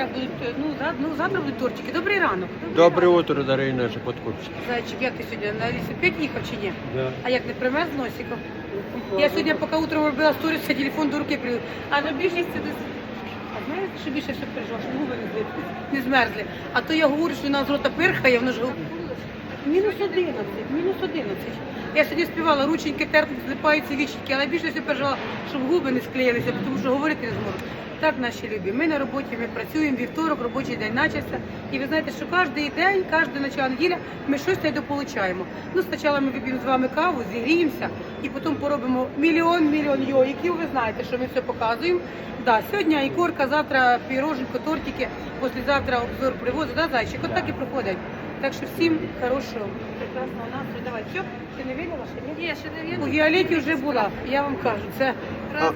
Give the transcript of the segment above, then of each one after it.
завтра будуть, е, ну, за- ну, завтра будуть тортики. Добрий ранок. Доброе утро, дорогие наши подкупщики. Зайчик, як ти сьогодні на велосипеді їхав чи ні? Да. А як не примерз носиком? Я сьогодні, поки утром робила сторіс, я телефон до руки привів. А на більшість це десь. А знаєте, що більше все переживав, що губи не змерзли. А то я говорю, що вона з рота пирхає, воно ж говорить. Мінус 11, мінус 11. Я сьогодні співала, рученьки терпнуть, злипаються віченьки, але більше все переживала, щоб губи не склеїлися, тому що говорити не зможу. Так, наші любі, ми на роботі, ми працюємо, вівторок, робочий день начався. І ви знаєте, що кожен день, кожне начало неділя ми щось недополучаємо. Ну, спочатку ми вип'ємо з вами каву, зігріємося, і потім поробимо мільйон, мільйон йоїків. Ви знаєте, що ми все показуємо. Да, сьогодні ікорка, завтра піроженко, тортики, післязавтра обзор привозу, да, зайчик? От так і проходить. Так що всім хорошого, прекрасного настрою. Давай, все, ти не вірила, що ні? Ні, ще не У вірю. Віолеті вже була, я вам кажу, це, Раз.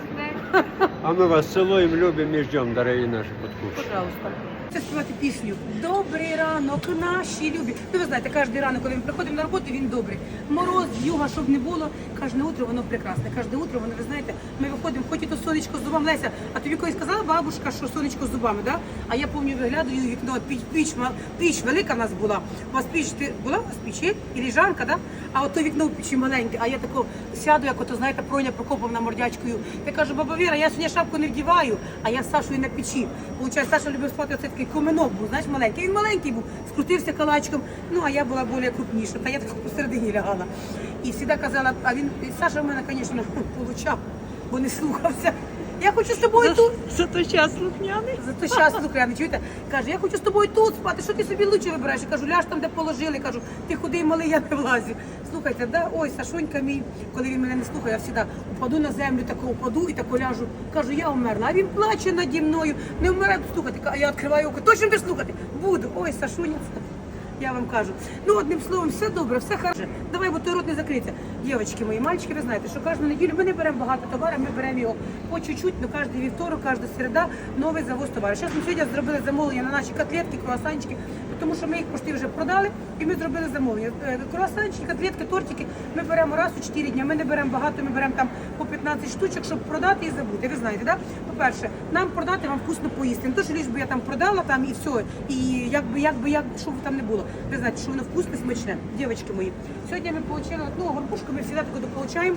А мы вас целуем, любим и ждем, дорогие наши подкупщики. пожалуйста. Це співати пісню. Добрий ранок, наші любі. Ну, ви знаєте, кожен ранок, коли ми приходимо на роботу, він добрий. Мороз, юга, щоб не було, кожне утро воно прекрасне. Кожне утро воно, ви знаєте, ми виходимо, хоч і то сонечко з зубами. Леся, а тобі колись сказала бабушка, що сонечко з зубами, да? А я пам'ятаю, виглядаю у вікно, піч, піч, піч велика в нас була. У вас піч, ти була у вас піч, є? І ліжанка, да? А ото вікно в печі маленьке, а я тако сяду, як ото, знаєте, Проня Прокоповна мордячкою. Я кажу, баба Віра, я сьогодні шапку не вдіваю, а я з Сашою на печі. Получається, Саша любив спати, оце такий коминок був, знаєш, маленький. Він маленький був, скрутився калачком, ну а я була більш крупніша, та я так посередині лягала. І завжди казала, а він, Саша в мене, звісно, получав, бо не слухався. Я хочу з тобою тут. Зато час слухняний. Зато щас слухай, чуєте? Каже, я хочу з тобою тут спати. Що ти собі лучше вибираєш? Я кажу, ляж там, де положили. Кажу, ти худий малий, я не влазю. Слухайте, да, ой, Сашонька мій, коли він мене не слухає, я завжди упаду на землю, тако упаду і тако ляжу. Кажу, я вмерла. А він плаче наді мною. Не вмирай слухати. А я відкриваю око. Точно будеш слухати? Буду. Ой, Сашуня. Я вам кажу. Ну, одним словом, все добре, все хороше. Давай, бо рот не закриться. Дівчатки мої, мальчики, ви знаєте, що кожну неділю ми не беремо багато товару, ми беремо його по чуть-чуть, ну кожен вівторок, кожна середа новий завоз товару. Зараз ми сьогодні зробили замовлення на наші котлетки, круасанчики, тому що ми їх пошти вже продали і ми зробили замовлення. Е, Круасанчики, котлетки, тортики ми беремо раз у 4 дні. Ми не беремо багато, ми беремо там по 15 штучок, щоб продати і забути. Ви знаєте, да? По-перше, нам продати, вам вкусно поїсти. Не то, що ліж би я там продала там і все. І якби, якби, як, що б там не було. Ви знаєте, що воно вкусне, смачне. Дівчатки мої. Сьогодні ми отримали одну горбушку, ми завжди таку получаємо.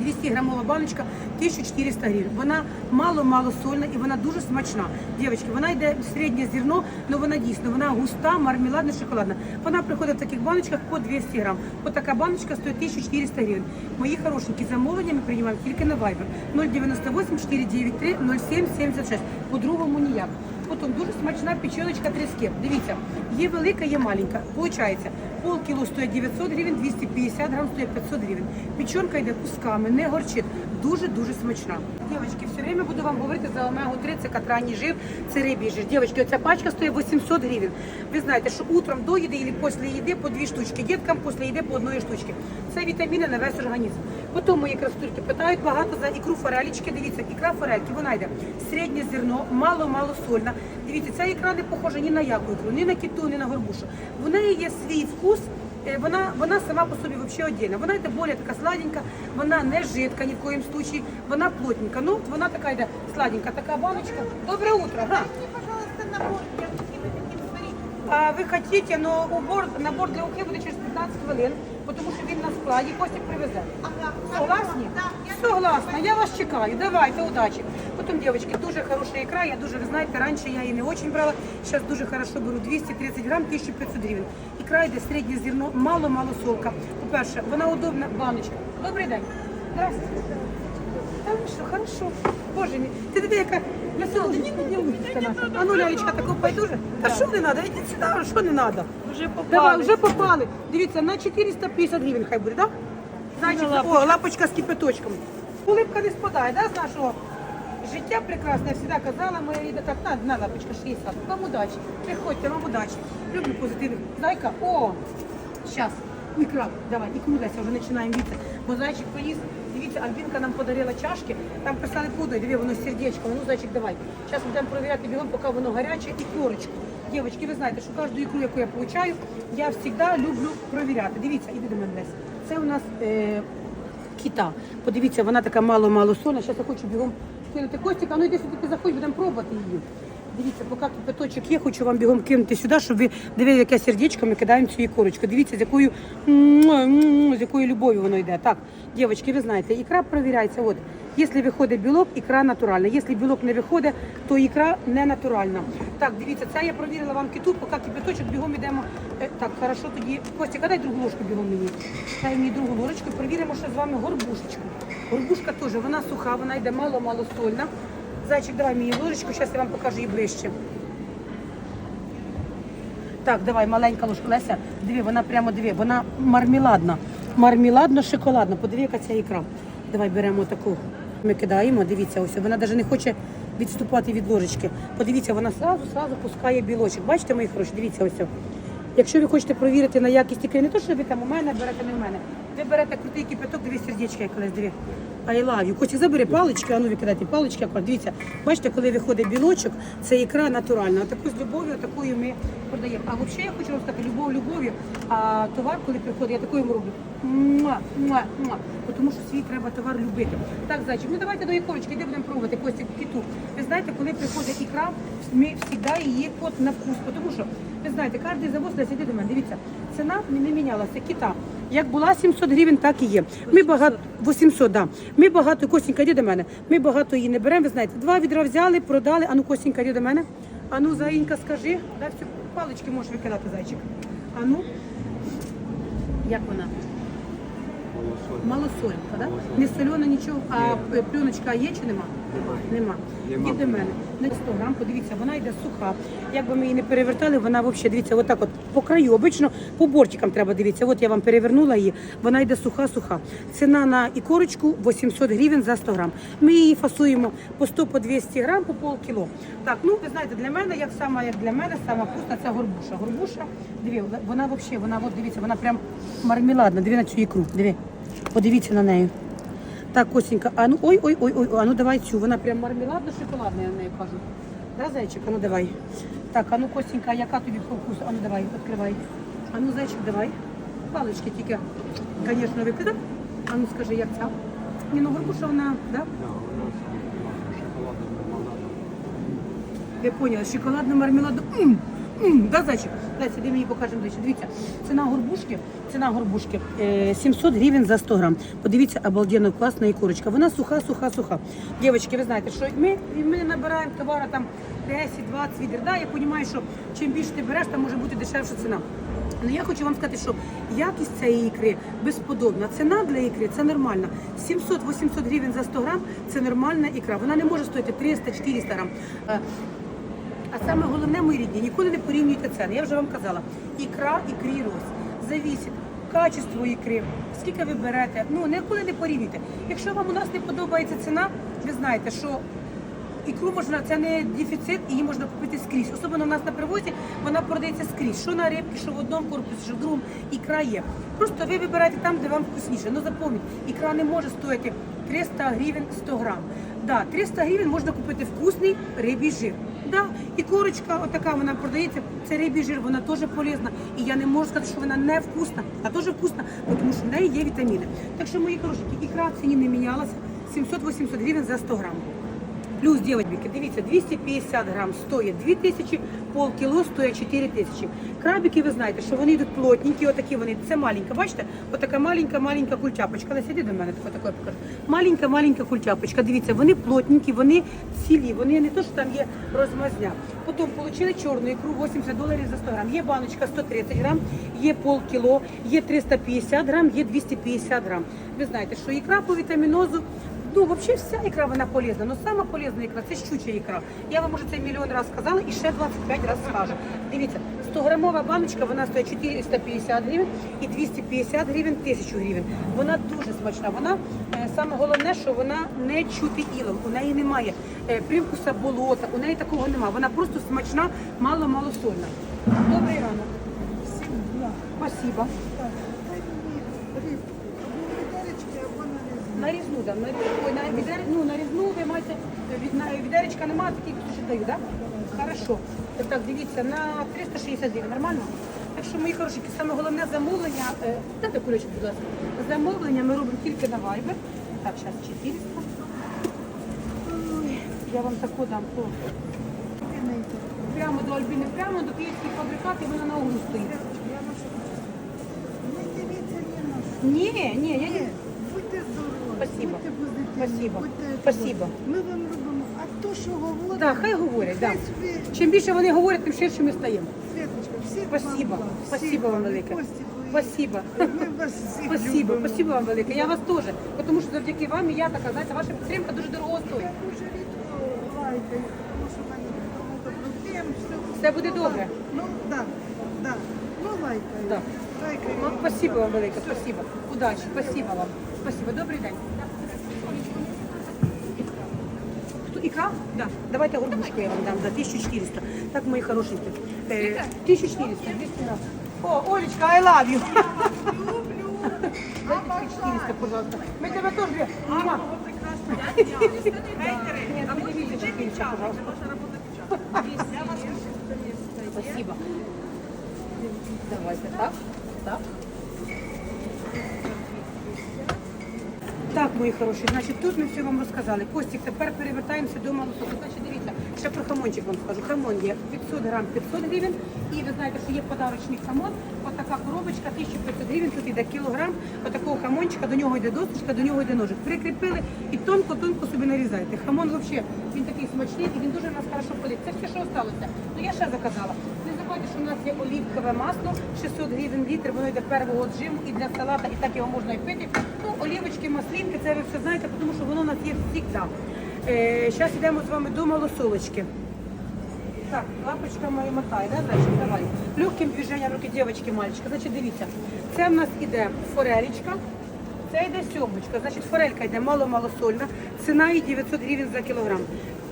200 грамова баночка 1400 гривень. Вона мало-мало сольна і вона дуже смачна. Дівчатки, вона йде середнє зерно, але вона дійсно вона густа, мармеладна, шоколадна. Вона приходить в таких баночках по 200 грам. Ось така баночка стоїть 1400 гривень. Мої хорошенькі замовлення ми приймаємо тільки на Viber 098 493 0776. По-другому ніяк. Потім дуже смачна печеночка тріски. Дивіться, є велика, є маленька. Получається, полкіло стоїть 900 гривень, 250 грам стоїть 500 гривень. Печенка йде кусками, не горчить. Дуже-дуже смачна. Дівчатки, все время буду вам говорити за омегу-3, це катранній жир, це рибій жир. Дівчатки, оця пачка стоїть 800 гривень. Ви знаєте, що утром до їди або після їди по дві штучки, діткам після їди по одної штучки. Це вітаміни на весь організм. Потім мої красотульки питають багато за ікру форелічки. Дивіться, ікра форельки, вона йде середнє зерно, мало-мало сольна. Дивіться, ця ікра не похожа ні на яку ікру, ні на кіту, ні на горбушу. В неї є свій вкус. Е, Вона, вона сама по собі взагалі отдельна. Вона йде більш така сладенька, вона не жидка ні в коїм случаї, вона плотненька. Ну, вона така йде сладенька, така баночка. Доброе утро. Га. А ви хочете, но убор, набор для ухи буде через 15 хвилин, тому що він на складі, Костік привезе. Согласні? Согласна, я вас чекаю. Давайте, удачі. Потім, дівчатки, дуже хороша ікра. Я дуже, ви знаєте, раніше я її не дуже брала. Зараз дуже хорошо беру 230 грам, 1500 гривень. Ікра йде середнє зерно, мало-мало солка. По-перше, вона удобна баночка. Добрий день. Здравствуйте. Та ви що, хорошо. Боже мій, ти диви, яка лучка наша. А ну, лялечка, таку пайдуже? Та що не треба? Ідіть сюди, що не треба? Вже попали. Давай, вже попали. Дивіться, на 450 гривень хай буде, так? Зайчик, Ну, о, лапочка з кипяточком. Улыбка не спадає, да, з нашого життя прекрасне. Я завжди казала, моя ріда так, на, на лапочка, 60. Вам удачі. Приходьте, вам удачі. Люблю позитивних. Зайка, о, зараз. Ікра, давай, ікру Леся, вже починаємо віти. Бо зайчик поїз. Дивіться, Альбінка нам подарила чашки, там писали куди, диви, воно сердечко. Ну, зайчик, давай. Зараз будемо перевіряти бігом, поки воно гаряче, і корочку. Дівчатки, ви знаєте, що кожну ікру, яку я получаю, я завжди люблю перевіряти. Дивіться, іди до мене десь. Це у нас е, кіта. Подивіться, вона така мало-мало сольна. Зараз я хочу бігом кинути Костік, а ну йди сюди, ти заходь, будемо пробувати її. Дивіться, поки кипяточок є, хочу вам бігом кинути сюди, щоб ви дивили, яке сердечко ми кидаємо цю ікорочку. Дивіться, з якою, з якою любов'ю воно йде. Так, дівчатки, ви знаєте, ікра перевіряється. От, якщо виходить білок, ікра натуральна. Якщо білок не виходить, то ікра не натуральна. Так, дивіться, це я провірила вам киту, поки кипяточок бігом йдемо. Е, Так, хорошо, тоді. Костя, дай другу ложку бігом мені. Дай мені другу ложечку, перевіримо ще з вами горбушечку. Горбушка теж, вона суха, вона йде мало-мало сольна. Зайчик, давай мені ложечку, зараз я вам покажу її ближче. Так, давай, маленька ложка. Леся, диви, вона прямо диви, вона мармеладна. Мармеладно-шоколадна. Подиви, яка ця ікра. Давай беремо таку. Ми кидаємо, дивіться, ось вона навіть не хоче відступати від ложечки. Подивіться, вона сразу, сразу пускає білочок. Бачите, мої хороші, дивіться ось. Якщо ви хочете провірити на якість ікри, не то, що ви там у мене берете, не в мене. Ви берете крутий кипяток, диви сердечка, як колись, диви. I love you. Котик, забери палички, а ну викидайте палички. аккуратно. Дивіться, бачите, коли виходить білочок, це ікра натуральна. Таку з любов'ю, такою ми продаємо. А взагалі я хочу вам любов любов'ю, а товар, коли приходить, я такою роблю. Муа, муа, муа. Тому що свій треба товар любити. Так, зайчик, ну давайте до ікорочки, де будемо пробувати Костя кіту. Ви знаєте, коли приходить ікра, ми завжди її кот на вкус. Тому що, ви знаєте, кожен завоз десь іди до мене. Дивіться, ціна не мінялася. Кита. Як була 700 гривень, так і є. Ми багато 800, да. Ми багато Костенька, йди до мене. Ми багато її не беремо. Ви знаєте, два відра взяли, продали. Ану, Костенька, йди до мене. Ану, Заїнька, скажи, дай всю палички можеш викидати, зайчик. Ану, як вона? Малосолька, да? Не солена, нічого. А пленочка є чи нема? Нема. Нема. Іди до мене. На 100 грам, подивіться, вона йде суха. Як би ми її не перевертали, вона взагалі, дивіться, отак от по краю. Обично по бортикам треба дивитися. От я вам перевернула її, вона йде суха-суха. Ціна на ікорочку 800 гривень за 100 грам. Ми її фасуємо по 100 по 200 грам, по пол кіло. Так, ну ви знаєте, для мене, як сама, як для мене, сама вкусна ця горбуша. Горбуша, диві, вона взагалі, вона, от дивіться, вона прям мармеладна. Диві на цю ікру, диві. Подивіться на неї. Так, Косенька, а ну ой, ой, ой, ой, а ну давай цю. Вона прям мармеладно шоколадна, я на неї кажу. Да, зайчик, а ну давай. Так, а ну Костенька, яка тобі по вкусу? А ну давай, відкривай. А ну, зайчик, давай. Палички тільки, звісно, викида. А ну скажи, як ця? Ні, ну горбуша вона, да? Да, у нас шоколадна да, зайчик? Леся, мені покажемо ближче. Дивіться, ціна горбушки, ціна горбушки е, 700 гривень за 100 грам. Подивіться, обалденно класна ікорочка. Вона суха, суха, суха. Дівчатки, ви знаєте, що ми, ми набираємо товару там 10-20 відер. Да, я розумію, що чим більше ти береш, там може бути дешевша ціна. Ну я хочу вам сказати, що якість цієї ікри безподобна. Ціна для ікри це нормальна. 700-800 гривень за 100 грам це нормальна ікра. Вона не може стоїти 300-400 грам. А саме головне, мої рідні, ніколи не порівнюйте ціни. Я вже вам казала, ікра, ікрі роз. Завісить качество ікри, скільки ви берете. Ну, ніколи не порівнюйте. Якщо вам у нас не подобається ціна, ви знаєте, що ікру можна, це не дефіцит, її можна купити скрізь. Особливо у нас на привозі вона продається скрізь. Що на рибки, що в одному корпусі, що в другому. Ікра є. Просто ви вибираєте там, де вам вкусніше. Ну запам'ятайте, ікра не може стоїти 300 гривень 100 грам. Да, 300 гривень можна купити вкусний рибій жир. Да, і корочка, отака вона продається. Це рибій жир, вона теж полезна. І я не можу сказати, що вона не вкусна, а теж вкусна, тому що в неї є вітаміни. Так що, мої хорошенькі, ікра в ціні не мінялася. 700-800 гривень за 100 грам. Плюс, дівчатки, дивіться, 250 грам стоїть 2000, тисячі, полкіло стоїть 4 тисячі. Крабики, ви знаєте, що вони йдуть плотненькі, отакі вони, це маленька, бачите? Отака маленька-маленька культяпочка. Леся, іди до мене, таке покажу. Маленька-маленька культяпочка. Дивіться, вони плотненькі, вони цілі, вони не то, що там є розмазня. Потім отримали чорну ікру 80 доларів за 100 грам. Є баночка 130 грам, є полкіло, є 350 грам, є 250 грам. Ви знаєте, що ікра по вітамінозу Ну, вообще вся икра, вона полезна. Но сама полезна ікра це щуча ікра. Я вам уже це мільйон разів сказала і ще 25 разів скажу. Дивіться, 100 грамова баночка, вона стоїть 450 гривень і 250 гривень, 1000 гривень. Вона дуже смачна. Вона, е, саме головне, що вона не чути ілом. У неї немає е, привкуса болота, у неї такого немає. Вона просто смачна, мало-мало сольна. Добрий ранок. Спасибо. Нарізну, да, нарізну. Ой, на, відер, ну, нарізну ви маєте, від, відеречка немає, таких що даю, так? Да? Хорошо. Так, так, дивіться, на 360 гривень, нормально? Так що, мої хороші, саме головне замовлення, е, дайте кулечок, будь ласка. Замовлення ми робимо тільки на Viber. Так, зараз 400. Ой, я вам таку дам. О. Прямо до Альбіни, прямо до київських фабрикатів, вона на углу стоїть. Ні. Ні, я не. Спасибо. будьте позитивні, Спасибо. будьте Спасибо. Ми вам робимо. А то, що говорить, Так, хай говорять, да. Чим більше вони говорять, тим ширше ми стаємо. Світочка, всіх Спасибо. вам благ, Спасибо вам велике. Кості твої. Спасибо. Ми вас всіх Спасибо, любимо. спасибо вам велике. Я вас теж. Тому що завдяки вам і я така, знаєте, ваша підтримка дуже дорого стоїть. Я дуже рідко лайкаю, тому що в мене багато проблем. Все, Все буде добре. Ну, так, да, да. Ну, лайкаю. Да. Лайкаю. Спасибо вам велике, спасибо. Удачі, спасибо вам. Спасибо. Добрий день. Ікра? Да. Давайте горбушку я вам дам за 1400. Так, мої хорошенькі. Е, 1400, 200 грам. О, Олечка, I love you. Дайте 1400, пожалуйста. Тебе теж любимо. Мама. Нет, вы не видите, 400, пожалуйста. Спасибо. Давайте так. Так. Так, мої хороші, значить тут ми все вам розказали. Костік, тепер перевертаємося до малосоку. Значить, дивіться, ще про хамончик вам скажу. Хамон є 500 грам 500 гривень. І ви знаєте, що є подарочний хамон. Отака коробочка, 1500 гривень, тут йде кілограм. Отакого хамончика, до нього йде досточка, до нього йде ножик. Прикріпили і тонко-тонко собі нарізаєте. Хамон взагалі, він такий смачний і він дуже у нас хорошо ходить. Це все, що залишилося. Ну я ще заказала. Не забувайте, що у нас є олівкове масло, 600 гривень літр, воно йде первого джиму і для салата, і так його можна і пити. Ну, олівочки, маслінки, це ви все знаєте, тому що воно у нас є. Е, зараз йдемо з вами до малосолочки. Так, лапочка моя мотає, да, зайчик, давай. Легким движенням руки, дівчатки, мальчика. Значить, дивіться, це в нас іде форелечка, це йде сьомочка. Значить, форелька йде мало-малосольна, ціна її 900 гривень за кілограм.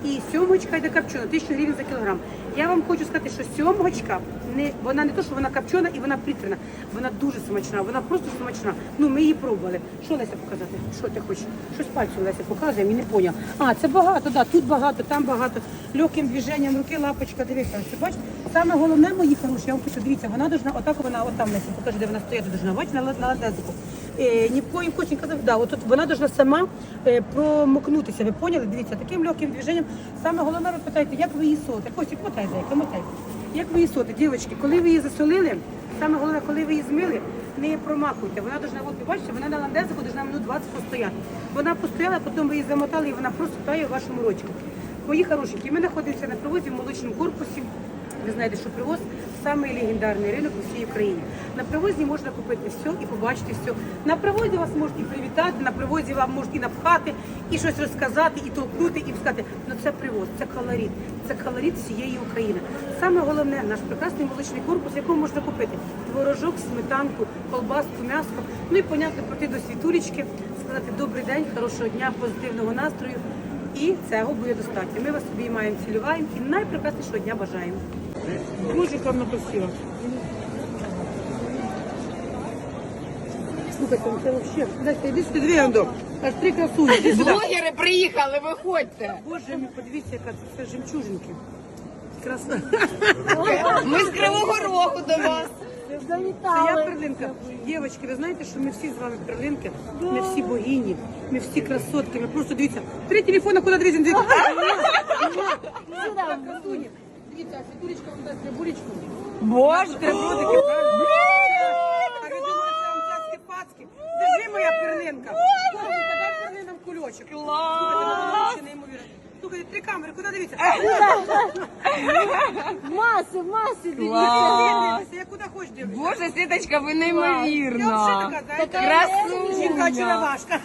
І сьомочка йде копчена, 1000 гривень за кілограм. Я вам хочу сказати, що сьомочка, не, вона не то, що вона копчена і вона притрена, вона дуже смачна, вона просто смачна. Ну, ми її пробували. Що Леся показати? Що ти хочеш? Щось пальцем Леся показує, мені не поняв. А, це багато, да, тут багато, там багато. Легким движенням руки, лапочка, дивіться, це бачиш? Саме головне, мої хороші, я вам хочу, дивіться, вона должна, отак вона, отам Леся, покажи, де вона стояти должна, бачиш, на, на ладезику. Е, ні в коїм кочин казав, да, от вона должна сама е, промокнутися, ви поняли? Дивіться, таким легким движенням. Саме головне, ви питаєте, як ви її солите? Костік, мотай, зайка, мотай. Як ви її солите, дівчатки, коли ви її засолили, саме головне, коли ви її змили, не промахуйте. Вона должна, от, ви бачите, вона на ландезику должна минут 20 постояти. Вона постояла, потім ви її замотали, і вона просто тає в вашому рочку. Мої хорошенькі, ми знаходимося на привозі в молочному корпусі. Ви знаєте, що привоз самий легендарний ринок у всій Україні. На привозі можна купити все і побачити все. На привозі вас можуть і привітати, на привозі вам можуть і напхати, і щось розказати, і толкнути, і сказати, ну це привоз, це колорит, це колорит всієї України. Саме головне, наш прекрасний молочний корпус, в якому можна купити творожок, сметанку, колбаску, м'ясо. Ну і понятно, прийти до світулечки, сказати добрий день, хорошого дня, позитивного настрою. І цього буде достатньо. Ми вас обіймаємо, цілюваємо і найпрекраснішого дня бажаємо. Гарно красиво. Слухайте, ну це взагалі. Дайте, іди сюди, дві андо. Аж три красуні. Іди сюди. Блогери приїхали, виходьте. Боже мій, подивіться, яка це, це жемчужинки. Красна. Ми з Кривого Рогу до вас. Це я перлинка. Дівчатки, ви знаєте, що ми всі з вами перлинки, ми всі богині, ми всі красотки. Ми просто дивіться. Три телефона, куди дивіться? Дивіться. Красуні. Дивіться, світулечка вам дасть трибулечку. Боже. Правда? А ви думаєте, вам цяцьки пацки? Держи, моя перлинка. Кульочок. Слухайте, три камери, куди дивіться? Маси, маси, Клас. Я куди хочеш дивлюся. Боже, Світочка, ви Я взагалі така, знаєте, Красуня. Жінка очаровашка.